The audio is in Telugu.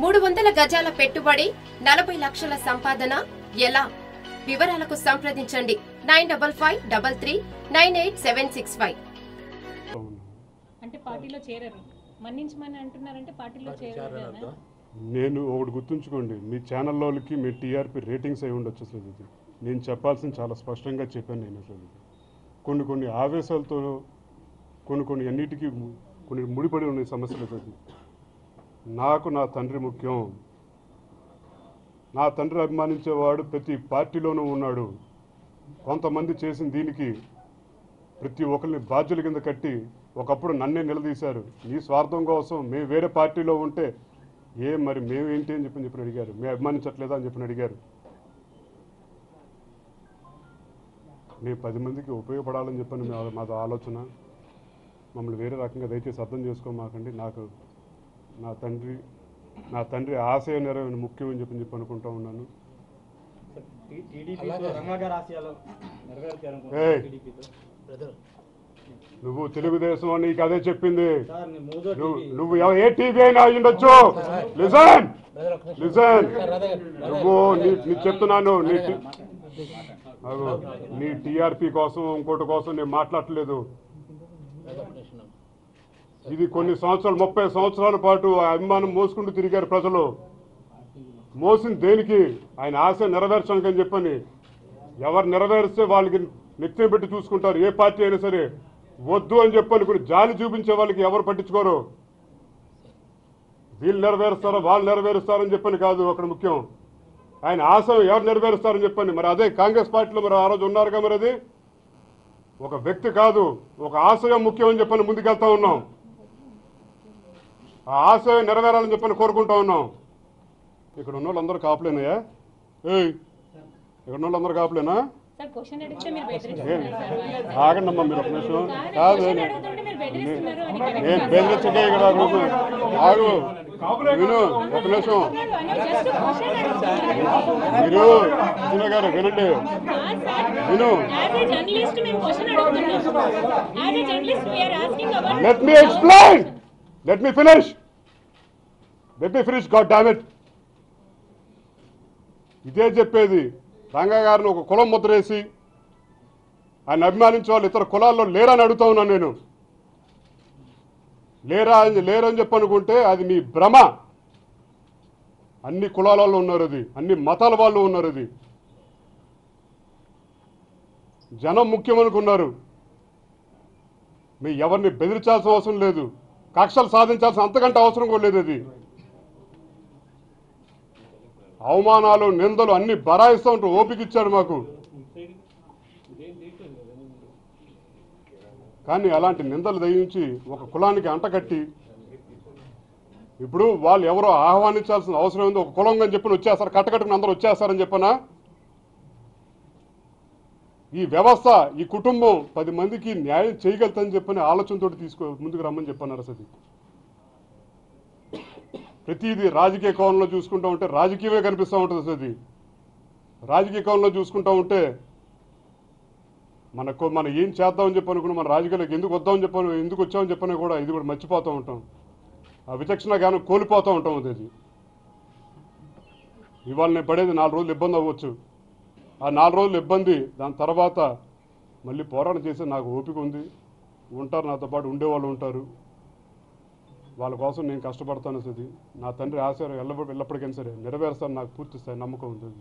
మూడు వందల గజాల పెట్టుబడి నలభై లక్షల సంపాదన. ఎలా? వివరాలకు సంప్రదించండి. Nine double five double three nine eight seven six five. అవును. అంటే పార్టీలో చేరరు. మన్నించమని అంటున్నారంటే పార్టీలో చేరరు నేను ఒకటి గుర్తుంచుకోండి. మీ ఛానల్లోకి మీ టీఆర్పీ రేటింగ్స్ అయి ఉండొచ్చు అసలు ఇది. నేను చెప్పాల్సింది చాలా స్పష్టంగా చెప్పాను నేను అసలు. కొన్ని కొన్ని ఆవేశాలతో కొన్ని కొన్ని అన్నిటికీ కొన్ని ముడిపడి ఉన్న సమస్యలు అది నాకు నా తండ్రి ముఖ్యం. నా తండ్రి అభిమానించేవాడు ప్రతి పార్టీలోనూ ఉన్నాడు. కొంతమంది చేసిన దీనికి ప్రతి ఒక్కరిని బాధ్యుల కింద కట్టి ఒకప్పుడు నన్నే నిలదీశారు. నీ స్వార్థం కోసం మేము వేరే పార్టీలో ఉంటే ఏ మరి మేమేంటి అని చెప్పని చెప్పి అడిగారు. మేము అభిమానించట్లేదా అని చెప్పని అడిగారు. మేము పది మందికి ఉపయోగపడాలని చెప్పని మా- మాది ఆలోచన. మమ్మల్ని వేరే రకంగా దయచేసి అర్థం చేసుకోమాకండి. నాకు నా తండ్రి నా తండ్రి ఆశయ నెరవేరు ముఖ్యం అని చెప్పని చెప్పి అనుకుంటా ఉన్నాను నువ్వు తెలుగుదేశం నీకు అదే చెప్పింది. నువ్వు ఏ టీవీ అయినా అయి ఉండొచ్చు. లిజన్! లిజన్! నువ్వు నీ- చెప్తున్నాను నీ నీ టీఆర్పీ కోసం ఇంకోటి కోసం నేను మాట్లాడట్లేదు. ఇది కొన్ని సంవత్సరాలు ముప్పై సంవత్సరాల పాటు ఆ అభిమానం మోసుకుంటూ తిరిగారు ప్రజలు. మోసింది దేనికి? ఆయన ఆశ నెరవేర్చడానికి అని చెప్పని. ఎవరు నెరవేరిస్తే వాళ్ళకి నిత్యం పెట్టి చూసుకుంటారు. ఏ పార్టీ అయినా సరే వద్దు అని చెప్పని కొన్ని జాలి చూపించే వాళ్ళకి ఎవరు పట్టించుకోరు? వీళ్ళు నెరవేరుస్తారో వాళ్ళు నెరవేరుస్తారని చెప్పని కాదు అక్కడ ముఖ్యం. ఆయన ఆశ ఎవరు నెరవేరుస్తారని చెప్పండి మరి అదే కాంగ్రెస్ పార్టీలో మరి ఆ రోజు ఉన్నారుగా మరి అది? ఒక వ్యక్తి కాదు ఒక ఆశయం ముఖ్యం అని చెప్పని ముందుకెళ్తా ఉన్నాం. ఆశయం నెరవేరాలని చెప్పని కోరుకుంటా ఉన్నాం. ఇక్కడ ఉన్న వాళ్ళందరూ కాపులేనాయా ఏయ్ ఇక్కడ ఉన్న వాళ్ళందరూ కాపులేనా అడిగితే మీరు ఒక నిమిషం. కాదు, నేను. బెదిరించకే ఇక్కడ ఆగు. ఆగు విను ఒక నిమిషం. మీరు కృష్ణ గారు వినండి. విను. Let me explain let me finish let me finish god damn ఇదే చెప్పేది రంగా గారిని ఒక కులం ముద్రేసి. ఆయన అభిమానించే వాళ్ళు ఇతర కులాల్లో లేరని అడుగుతా ఉన్నాను నేను. లేరా అని లేరని చెప్పి అనుకుంటే అది మీ భ్రమ. అన్ని కులాల వాళ్ళు ఉన్నారు అది. అన్ని మతాల వాళ్ళు ఉన్నారు అది. జనం ముఖ్యం అనుకున్నారు మీ ఎవరిని బెదిరించాల్సిన అవసరం లేదు. కక్షలు సాధించాల్సిన అంతకంటే అవసరం కూడా లేదు ఇది అవమానాలు నిందలు అన్ని బరాయిస్తూ ఉంటారు ఓపిక ఇచ్చాడు మాకు. కానీ అలాంటి నిందలు దయించి ఒక కులానికి అంటకట్టి ఇప్పుడు వాళ్ళు ఎవరో ఆహ్వానించాల్సిన అవసరం ఉంది ఒక కులం అని చెప్పి వచ్చేస్తారు కట్టకట్టుకుని అందరూ వచ్చేస్తారని చెప్పనా? ఈ వ్యవస్థ ఈ కుటుంబం పది మందికి న్యాయం చేయగలుగుతుందని చెప్పని ఆలోచనతో తీసుకో ముందుకు రమ్మని చెప్పన్నారు అసలు ప్రతిదీ రాజకీయ కోణంలో చూసుకుంటూ ఉంటే రాజకీయమే కనిపిస్తూ ఉంటుంది అసలు రాజకీయ కోణంలో చూసుకుంటూ ఉంటే మనకు మనం ఏం చేద్దామని చెప్పి అనుకుని మన రాజకీయాలకు ఎందుకు వద్దామని చెప్పాను ఎందుకు వచ్చామని చెప్పని కూడా ఇది కూడా మర్చిపోతూ ఉంటాం. ఆ విచక్షణ జ్ఞానం కోల్పోతూ ఉంటాం అది ఇవాళ నేను పడేది నాలుగు రోజులు ఇబ్బంది అవ్వచ్చు. ఆ నాలుగు రోజులు ఇబ్బంది. దాని తర్వాత మళ్ళీ పోరాటం చేసే నాకు ఓపిక ఉంది. ఉంటారు నాతో పాటు ఉండేవాళ్ళు ఉంటారు. వాళ్ళ కోసం నేను కష్టపడతాను సది నా తండ్రి ఆశ ఎల్ల ఎల్లప్పటికైనా సరే నెరవేరుస్తాను నాకు పూర్తి స్థాయి నమ్మకం ఉంటుంది.